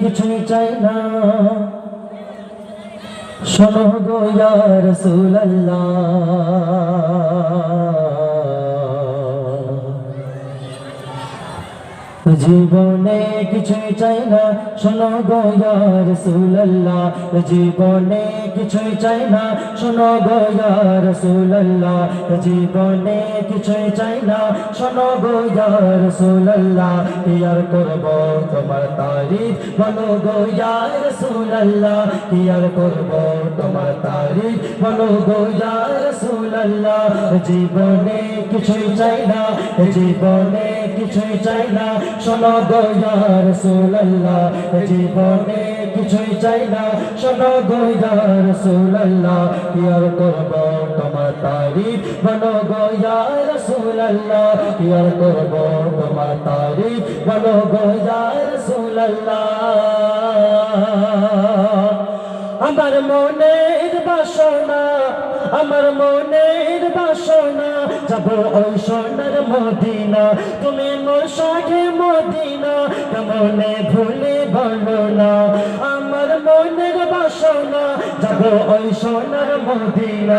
কিছুই চাই না। শোনো গো ইয়া রাসূলুল্লাহ। জীবনে কিছুই চাই না, শোনো গো ইয়া রাসূলুল্লাহ। জীবনে কিছুই চাই না, শোনো গো ইয়া রাসূলুল্লাহ। জীবনে কিছুই চাই না, শোনো গো ইয়া রাসূলুল্লাহ। ইয়ার করব তোমার তারিফ, বলো গো ইয়া রাসূলুল্লাহ। ইয়ার করব তোমার তারিফ, বলো গো ইয়া রাসূলুল্লাহ। জীবনে কিছুই চাই না, জীবনে কিছুই চাই না, শোনো গো জীবনে কিছুই চাই না, শোনো গো ইয়া রাসূলুল্লাহ করব তোমার তারিফ, বলো গো করব তোমার তারিফ, বলো আমার মনের বাসনা, আমার মনের বাসনা, যাব ওই সোনার মদিনা। তুমি মোর সঙ্গে মদিনা, কেমনে ভুলে বলো না। আমার মনের বাসনা, যাব ওই সোনার মদিনা।